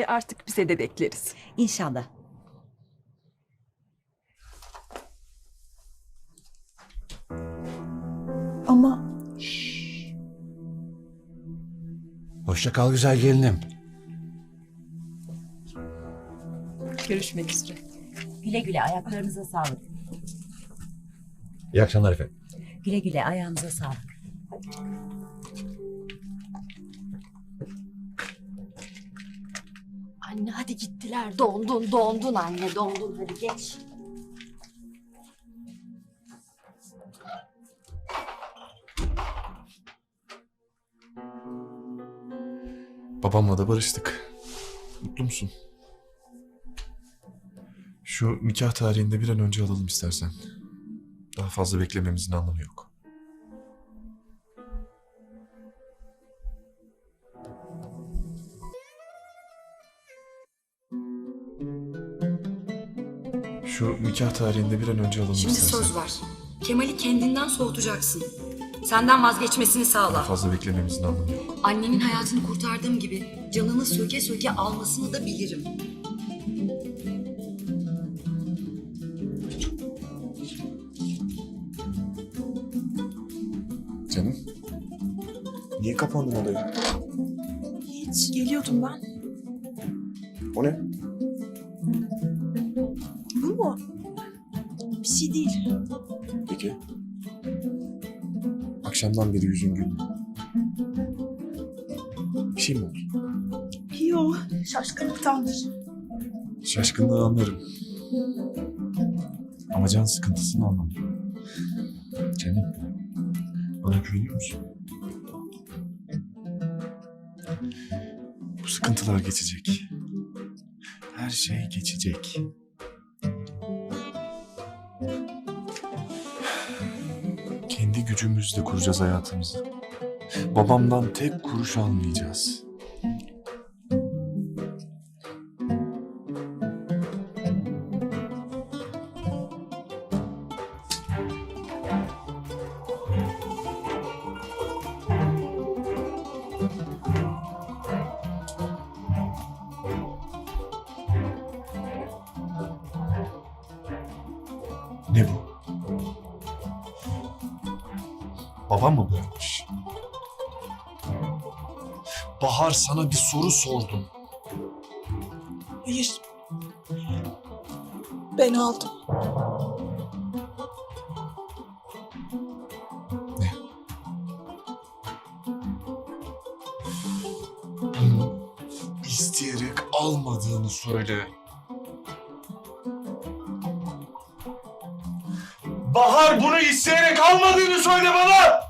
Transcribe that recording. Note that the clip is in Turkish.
E artık bize de bekleriz. İnşallah. Ama Hoşça kal güzel gelinim. Görüşmek üzere. Güle güle ayaklarınıza sağlık. İyi akşamlar efendim. Güle güle ayağınıza sağlık. Anne hadi gittiler. Dondun dondun anne dondun hadi geç. Babamla da barıştık. Mutlu musun? Şu nikah tarihinde bir an önce alalım istersen. Daha fazla beklememizin anlamı yok. Şu nikah tarihinde bir an önce alalım Şimdi istersen. söz ver. Kemal'i kendinden soğutacaksın. Senden vazgeçmesini Daha sağla. fazla beklememizin anlamı yok. Annenin hayatını kurtardığım gibi canını söke söke almasını da bilirim. Canım. Niye kapandın odaya? hiç geliyordum ben. O ne? Mu? Bir şey değil. Peki. Akşamdan beri yüzün gülmüyor. Bir şey mi oldu? Yo, şaşkınlıktandır. Şaşkınlığı anlarım. Ama can sıkıntısını anlamam. Canım, bana güveniyor musun? Bu sıkıntılar geçecek. Her şey geçecek. Gücümüzle kuracağız hayatımızı. Babamdan tek kuruş almayacağız. Babam mı bırakmış? Bahar sana bir soru sordum. Hayır. Ben aldım. Ne? Bunu isteyerek almadığını söyle. Bahar bunu isteyerek almadığını söyle bana!